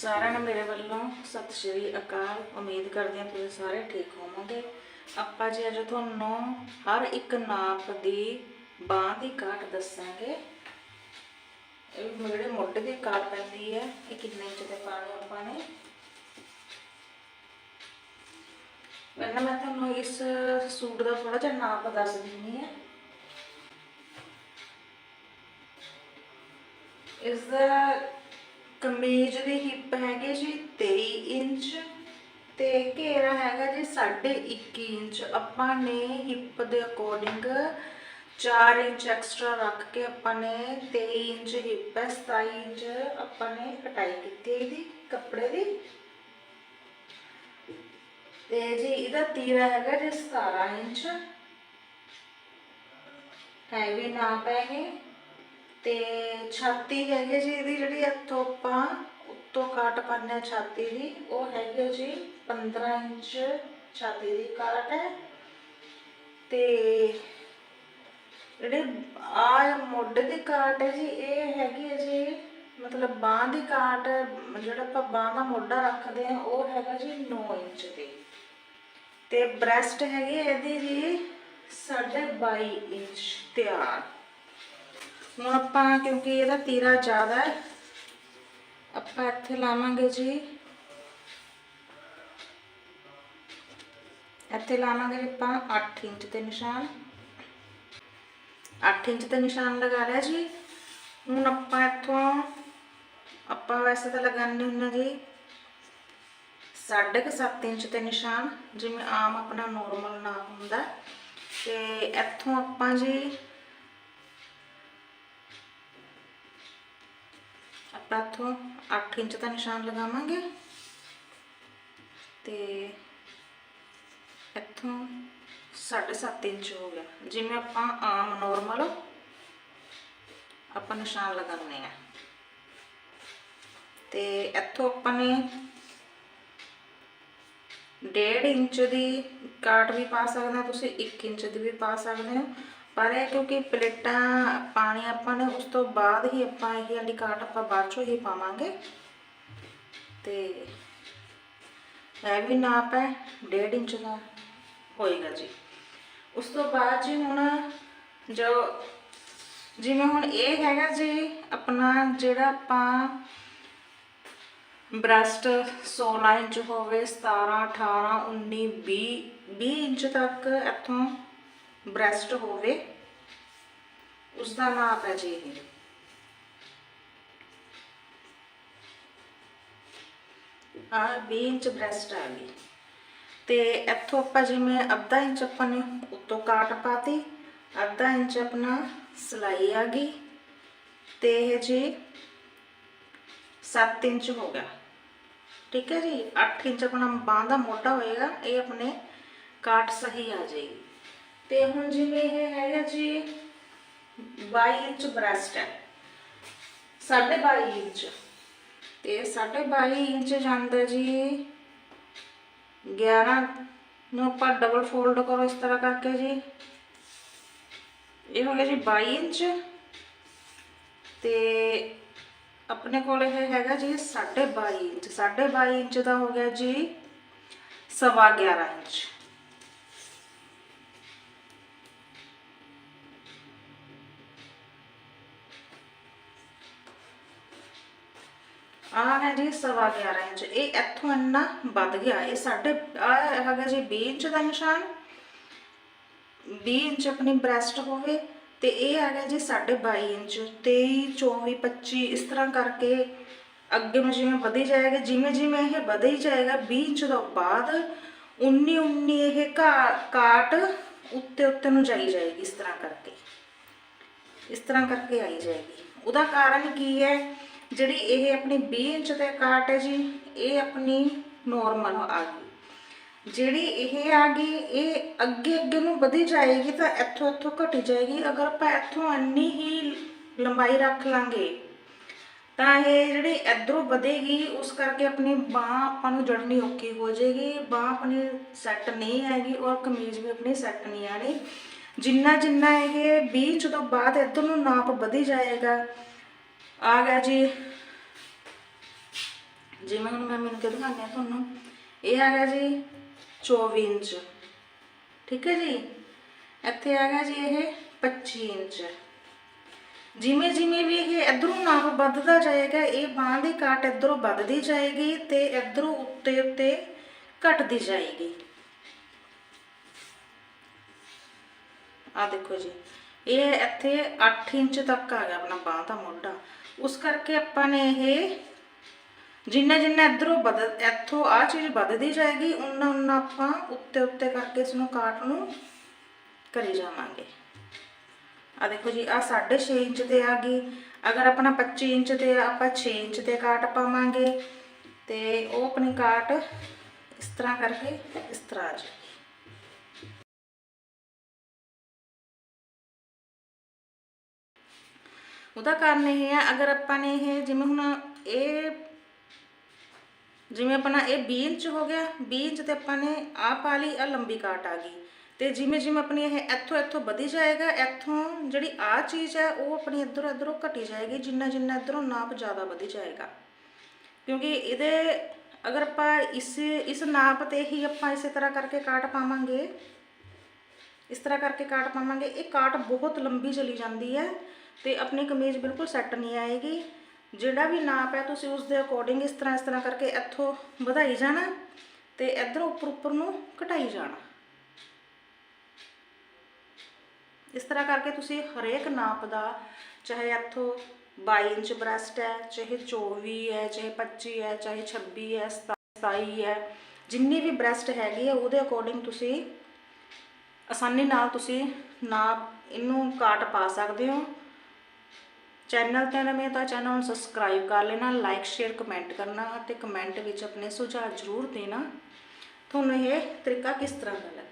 ਸਾਰਿਆਂ ਨੂੰ ਮੇਰੇ ਵੱਲੋਂ ਸਤਿ ਸ਼੍ਰੀ ਅਕਾਲ। ਉਮੀਦ ਕਰਦੇ ਹਾਂ ਤੁਸੀਂ ਸਾਰੇ ਠੀਕ ਹੋਵੋਗੇ। ਆਪਾਂ ਜੀ ਅੱਜ ਤੁਹਾਨੂੰ ਹਰ ਇੱਕ ਨਾਪ ਦੀ ਬਾਹ ਦੀ ਕਾਟ ਦੱਸਾਂਗੇ। ਇਹ ਮੇਰੇ ਮੋਢੇ ਦੀ ਕਾਟ ਪੈਂਦੀ ਹੈ, ਇਹ ਕਿੰਨੇ ਇੰਚ ਤੇ ਪਾਣੀ ਆਪਾਂ ਨੇ? ਪਹਿਲਾਂ ਮੈਂ ਤੁਹਾਨੂੰ ਇਸ ਸੂਟ ਦਾ ਥੋੜਾ ਜਿਹਾ ਨਾਪ ਦੱਸ ਦਿੰਦੀ ਹਾਂ। ਇਸ ਦਾ ਕਮੀਜ਼ ਦੀ ਹਿੱਪ ਹੈਗੀ ਜੀ 23 ਇੰਚ ਤੇ ਘੇਰਾ ਹੈਗਾ ਜੀ 1.5 ਇੰਚ। ਆਪਾਂ ਨੇ ਹਿੱਪ ਦੇ ਅਕੋਰਡਿੰਗ 4 ਇੰਚ ਐਕਸਟਰਾ ਰੱਖ ਕੇ ਆਪਾਂ ਨੇ 23 ਇੰਚ ਹਿੱਪ ਹੈ 27 ਇੰਚ ਆਪਾਂ ਨੇ ਕਟਾਈ ਕੀਤੀ ਇਹਦੀ ਕੱਪੜੇ ਦੀ। ਤੇ ਜੀ ਇਹਦਾ ਤੀਰਾ ਹੈਗਾ ਜੀ 17 ਇੰਚ। ਹੈਵੀ ਨਾਪ ਹੈ ਇਹ। ਤੇ ਛਾਤੀ ਹੈਗੀ ਜੀ, ਇਹਦੀ ਜਿਹੜੀ ਇੱਥੋਂ ਆਪਾਂ ਉੱਤੋਂ ਕਾਟ ਪਾਉਂਦੇ ਹਾਂ ਛਾਤੀ ਦੀ, ਉਹ ਹੈਗੀ ਜੀ 15 ਇੰਚ ਛਾਤੀ ਦੀ ਕਾਟ ਹੈ। ਤੇ ਜਿਹੜੇ ਆ ਮੋਢੇ ਦੀ ਕਾਟ ਹੈ ਜੀ, ਇਹ ਹੈਗੀ ਹੈ ਜੀ, ਮਤਲਬ ਬਾਹ ਦੀ ਕਾਟ, ਜਿਹੜਾ ਆਪਾਂ ਬਾਹ ਦਾ ਮੋਢਾ ਰੱਖਦੇ ਆ ਉਹ ਹੈਗਾ ਜੀ 9 ਇੰਚ ਦੀ। ਤੇ ਬ੍ਰੈਸਟ ਹੈਗੀ ਇਹਦੀ ਜੀ 22 ਇੰਚ ਤਿਆਰ। ਹੁਣ ਆਪਾਂ, ਕਿਉਂਕਿ ਇਹਦਾ ਤੀਰਾ ਜ਼ਿਆਦਾ ਹੈ, ਆਪਾਂ ਇੱਥੇ ਲਾਵਾਂਗੇ ਜੀ। ਇੱਥੇ ਲਾਵਾਂਗੇ ਜੀ ਆਪਾਂ 8 ਇੰਚ ਤੇ ਨਿਸ਼ਾਨ। 8 ਇੰਚ ਤੇ ਨਿਸ਼ਾਨ ਲਗਾ ਲਿਆ ਜੀ। ਹੁਣ ਆਪਾਂ ਇੱਥੋਂ, ਆਪਾਂ ਵੈਸੇ ਤਾਂ ਲਗਾਉਂਦੇ ਹੁੰਦੇ ਜੀ, ਸਾਢੇ ਕੁ ਸੱਤ ਇੰਚ ਤੇ ਨਿਸ਼ਾਨ, ਜਿਵੇਂ ਆਮ ਆਪਣਾ ਨੋਰਮਲ ਨਾਪ ਹੁੰਦਾ। ਤੇ ਇੱਥੋਂ ਆਪਾਂ ਜੀ ਆਪਾਂ ਇੱਥੋਂ 8 ਇੰਚ ਦਾ ਨਿਸ਼ਾਨ ਲਗਾਵਾਂਗੇ। ਤੇ ਇੱਥੋਂ 7.5 ਇੰਚ ਹੋ ਗਿਆ। ਜਿਵੇਂ ਆਪਾਂ ਆਮ ਨੋਰਮਲ ਆਪਾਂ ਨਿਸ਼ਾਨ ਲਗਾਉਣੇ ਆ ਤੇ ਇੱਥੋਂ ਆਪਾਂ ਨੇ 1.5 ਇੰਚ ਦੀ ਕਾਟ ਵੀ ਪਾ ਸਕਦੇ ਹੋ, ਤੁਸੀਂ 1 ਇੰਚ ਦੀ ਵੀ ਪਾ ਸਕਦੇ ਹੋ। ਪਰ ਇਹ ਕਿਉਂਕਿ ਪਲੇਟਾਂ, ਪਾਣੀ ਆਪਾਂ ਨੇ ਉਸ ਤੋਂ ਬਾਅਦ ਹੀ ਆਪਾਂ ਇਹ ਵਾਲੀ ਕਾਟ ਆਪਾਂ ਬਾਅਦ ਚੋਂ ਹੀ ਪਾਵਾਂਗੇ। ਤੇ ਇਹ ਵੀ ਨਾਪ ਹੈ 1.5 ਇੰਚ ਦਾ। ਹੋਏਗਾ ਜੀ। ਉਸ ਤੋਂ ਬਾਅਦ ਜੀ ਹੁਣ ਜੋ, ਜਿਵੇਂ ਹੁਣ ਇਹ ਹੈਗਾ ਜੀ, ਆਪਣਾ ਜਿਹੜਾ ਆਪਾਂ ਬ੍ਰੈਸਟ 16 ਇੰਚ ਹੋਵੇ 17 18 19 20 20 ਇੰਚ ਤੱਕ ਇੱਥੋਂ ਬ੍ਰੈਸਟ ਹੋਵੇ ਉਸ ਦਾ ਨਾਪ ਹੈ ਜੀ ਇਹ ਆ 20 ਇੰਚ ਬ੍ਰੈਸਟ ਆ ਗਈ। ਤੇ ਇੱਥੋਂ ਆਪਾਂ ਜਿਵੇਂ ਅੱਧਾ ਇੰਚ ਆਪਾਂ ਨੇ ਉੱਤੋਂ ਕਾਟ ਪਾਤੀ, ਅੱਧਾ ਇੰਚ ਆਪਣਾ ਸਲਾਈ ਆ ਗਈ ਤੇ ਇਹ ਜੀ 7 ਇੰਚ ਹੋ ਗਿਆ। ਠੀਕ ਹੈ ਜੀ 8 ਇੰਚ ਆਪਣਾ ਬਾਂਹ ਦਾ ਮੋਢਾ ਹੋਏਗਾ, ਇਹ ਆਪਣੇ ਕਾਟ ਸਹੀ ਆ ਜਾਏਗੀ। ਤੇ ਹੁਣ ਜਿਵੇਂ ਇਹ ਹੈਗਾ ਜੀ 22 ਇੰਚ ਬ੍ਰੈਸਟ ਹੈ। 22.5 ਇੰਚ। ਤੇ 22.5 ਇੰਚ ਜਾਂਦਾ ਜੀ 11 ਨੂੰ ਆਪਾਂ ਡਬਲ ਫੋਲਡ ਕਰੋ ਇਸ ਤਰ੍ਹਾਂ ਕਰਕੇ ਜੀ। ਇਹ ਹੋ ਗਿਆ ਜੀ 22 ਇੰਚ। ਤੇ ਆਪਣੇ ਕੋਲ ਇਹ ਹੈਗਾ ਜੀ 22.5 ਇੰਚ। 22.5 ਇੰਚ ਦਾ ਹੋ ਗਿਆ ਜੀ ਸਵਾ 11 ਇੰਚ। ਆਹ ਹੈ ਜੀ ਸਵਾ 11 ਇੰਚ। ਇਹ ਇੱਥੋਂ ਇੰਨਾ ਵੱਧ ਗਿਆ। ਇਹ ਸਾਡੇ ਆ ਹੈਗਾ ਜੀ 20 ਇੰਚ ਦਾ ਨਿਸ਼ਾਨ। 20 ਇੰਚ ਆਪਣੀ ਬ੍ਰੈਸਟ ਹੋਵੇ ਤੇ ਇਹ ਹੈਗਾ ਜੀ 22.5 ਇੰਚ। 23 24 25 ਇਸ ਤਰ੍ਹਾਂ ਕਰਕੇ ਅੱਗੇ ਨੂੰ ਜਿਵੇਂ ਵਧੀ ਜਾਏਗਾ, ਜਿਵੇਂ ਜਿਵੇਂ ਇਹ ਵਧੀ ਜਾਏਗਾ 20 ਇੰਚ ਤੋਂ ਬਾਅਦ 19 19 ਇਹ ਘਾ- ਕਾਟ ਉੱਤੇ ਉੱਤੇ ਨੂੰ ਜਾਈ ਜਾਏਗੀ, ਇਸ ਤਰ੍ਹਾਂ ਕਰਕੇ। ਇਸ ਤਰ੍ਹਾਂ ਕਰਕੇ ਆਈ ਜਾਏਗੀ। ਉਹਦਾ ਕਾਰਨ ਕੀ ਹੈ? ਜਿਹੜੀ ਇਹ ਆਪਣੀ 20 ਇੰਚ ਦੇ ਕਾਟ ਹੈ ਜੀ, ਇਹ ਆਪਣੀ ਨੋਰਮਲ ਆ ਗਈ। ਜਿਹੜੀ ਇਹ ਆ ਗਈ, ਇਹ ਅੱਗੇ ਅੱਗੇ ਨੂੰ ਵਧੀ ਜਾਏਗੀ ਤਾਂ ਇੱਥੋਂ ਇੱਥੋਂ ਘਟੀ ਜਾਏਗੀ। ਅਗਰ ਆਪਾਂ ਇੱਥੋਂ ਇੰਨੀ ਹੀ ਲੰਬਾਈ ਰੱਖ ਲਾਂਗੇ, ਤਾਂ ਇਹ ਜਿਹੜੀ ਇਧਰੋਂ ਵਧੇਗੀ, ਉਸ ਕਰਕੇ ਆਪਣੀ ਬਾਹ ਆਪਾਂ ਨੂੰ ਜੜਨੀ ਔਖੀ ਹੋ ਜਾਏਗੀ। ਬਾਹ ਆਪਣੀ ਸੈੱਟ ਨਹੀਂ ਆਏਗੀ ਔਰ ਕਮੀਜ਼ ਵੀ ਆਪਣੀ ਸੈੱਟ ਨਹੀਂ ਆਣੀ। ਜਿੰਨਾ ਜਿੰਨਾ ਇਹ 20 ਇੰਚ ਤੋਂ ਬਾਅਦ ਇੱਧਰ ਨੂੰ ਨਾਪ ਵਧੀ ਜਾਏਗਾ ਆ ਗਿਆ ਜੀ ਜਿਵੇਂ ਹੁਣ ਮੈਂ ਮੈਨੂੰ ਕਿ ਦਿਖਾਉਂਦੀ ਹਾਂ ਤੁਹਾਨੂੰ ਇਹ ਹੈਗਾ ਜੀ 24 ਇੰਚ ਠੀਕ ਹੈ ਜੀ ਇੱਥੇ ਹੈਗਾ ਜੀ ਇਹ 25 ਇੰਚ ਜਿਵੇਂ ਜਿਵੇਂ ਵੀ ਇਹ ਇਧਰੋਂ ਨਾਪ ਵੱਧਦਾ ਜਾਏਗਾ ਇਹ ਬਾਂਹ ਦੀ ਕਾਟ ਇਧਰੋਂ ਵੱਧਦੀ ਜਾਏਗੀ ਤੇ ਇਧਰੋਂ ਉੱਤੇ ਉੱਤੇ ਘਟਦੀ ਜਾਏਗੀ ਆ ਦੇਖੋ ਜੀ ਇਹ ਇੱਥੇ 8 ਇੰਚ ਤੱਕ ਆ ਗਿਆ ਆਪਣਾ ਬਾਂਹ ਦਾ ਮੋਢਾ ਉਸ ਕਰਕੇ ਆਪਾਂ ਨੇ ਇਹ ਜਿੰਨਾ ਜਿੰਨਾ ਇਧਰੋਂ ਬਦ ਇੱਥੋਂ ਆ ਚੀਜ਼ ਵੱਧਦੀ ਜਾਏਗੀ ਉਨਾ ਉਨਾ ਆਪਾਂ ਉੱਤੇ ਉੱਤੇ ਕਰਕੇ ਇਸ ਨੂੰ ਕਾਟ ਨੂੰ ਕਰੀ ਜਾਵਾਂਗੇ। ਆ ਦੇਖੋ ਜੀ ਆ 6.5 ਇੰਚ ਤੇ ਆ ਗਈ। ਅਗਰ ਆਪਣਾ 25 ਇੰਚ ਤੇ ਆ, ਆਪਾਂ 6 ਇੰਚ ਤੇ ਕਾਟ ਪਾਵਾਂਗੇ। ਤੇ ਉਹ ਆਪਣੀ ਕਾਟ ਇਸ ਤਰ੍ਹਾਂ ਕਰਕੇ ਇਸ ਤਰ੍ਹਾਂ ਆ ਜਾਏਗੀ। ਉਹਦਾ ਕਾਰਨ ਇਹ ਹੈ ਅਗਰ ਆਪਾਂ ਨੇ ਇਹ ਜਿਵੇਂ ਹੁਣ ਇਹ ਜਿਵੇਂ ਆਪਣਾ ਇਹ 20 ਇੰਚ ਹੋ ਗਿਆ 20 ਇੰਚ ਤੇ ਆਪਾਂ ਨੇ ਆ ਪਾ ਲਈ ਆ ਲੰਬੀ ਕਾਟ ਆ ਗਈ। ਤੇ ਜਿਵੇਂ ਜਿਵੇਂ ਆਪਣੀ ਇਹ ਇੱਥੋਂ ਇੱਥੋਂ ਵਧੀ ਜਾਏਗਾ, ਇੱਥੋਂ ਜਿਹੜੀ ਆ ਚੀਜ਼ ਹੈ, ਉਹ ਆਪਣੀ ਇੱਧਰੋਂ ਇੱਧਰੋਂ ਘਟੀ ਜਾਏਗੀ, ਜਿੰਨਾ ਜਿੰਨਾ ਇੱਧਰੋਂ ਨਾਪ ਜ਼ਿਆਦਾ ਵਧੀ ਜਾਏਗਾ। ਕਿਉਂਕਿ ਇਹਦੇ ਅਗਰ ਆਪਾਂ ਇਸ ਇਸ ਨਾਪ ਤੇ ਹੀ ਆਪਾਂ ਇਸੇ ਤਰ੍ਹਾਂ ਕਰਕੇ ਕਾਟ ਪਾਵਾਂਗੇ, ਇਸ ਤਰ੍ਹਾਂ ਕਰਕੇ ਕਾਟ ਪਾਵਾਂਗੇ, ਇਹ ਕਾਟ ਬਹੁਤ ਲੰਬੀ ਚਲੀ ਜਾਂਦੀ ਹੈ। ਤੇ ਆਪਣੀ ਕਮੀਜ਼ ਬਿਲਕੁਲ ਸੈੱਟ ਨਹੀਂ ਆਏਗੀ। ਜਿਹੜਾ ਵੀ ਨਾਪ ਹੈ, ਤੁਸੀਂ ਉਸ ਦੇ ਅਕੋਰਡਿੰਗ ਇਸ ਤਰ੍ਹਾਂ ਇਸ ਤਰ੍ਹਾਂ ਕਰਕੇ ਇੱਥੋਂ ਵਧਾਈ ਜਾਣਾ ਤੇ ਇੱਧਰ ਉੱਪਰ ਉੱਪਰ ਨੂੰ ਘਟਾਈ ਜਾਣਾ। ਇਸ ਤਰ੍ਹਾਂ ਕਰਕੇ ਤੁਸੀਂ ਹਰੇਕ ਨਾਪ ਦਾ, ਚਾਹੇ ਇੱਥੋਂ 22 ਇੰਚ ਬ੍ਰੈਸਟ ਹੈ, ਚਾਹੇ 24 ਹੈ, ਚਾਹੇ 25 ਹੈ, ਚਾਹੇ 26 ਹੈ 27 ਹੈ, ਜਿੰਨੀ ਵੀ ਬ੍ਰੈਸਟ ਹੈਗੀ ਹੈ, ਉਹਦੇ ਅਕੋਰਡਿੰਗ ਤੁਸੀਂ ਆਸਾਨੀ ਨਾਲ ਤੁਸੀਂ ਨਾਪ ਇਹਨੂੰ ਕਾਟ ਪਾ ਸਕਦੇ ਹੋ। ਚੈਨਲ ਤੇ ਨਵੇਂ ਤਾਂ ਚੈਨਲ ਨੂੰ ਸਬਸਕ੍ਰਾਈਬ ਕਰ ਲੈਣਾ ਲਾਈਕ ਸ਼ੇਅਰ ਕਮੈਂਟ ਕਰਨਾ ਅਤੇ ਕਮੈਂਟ ਵਿੱਚ ਆਪਣੇ ਸੁਝਾਅ ਜ਼ਰੂਰ ਦੇਣਾ। ਤੁਹਾਨੂੰ ਇਹ ਤਰੀਕਾ ਕਿਸ ਤਰ੍ਹਾਂ ਦਾ ਲੱਗਿਆ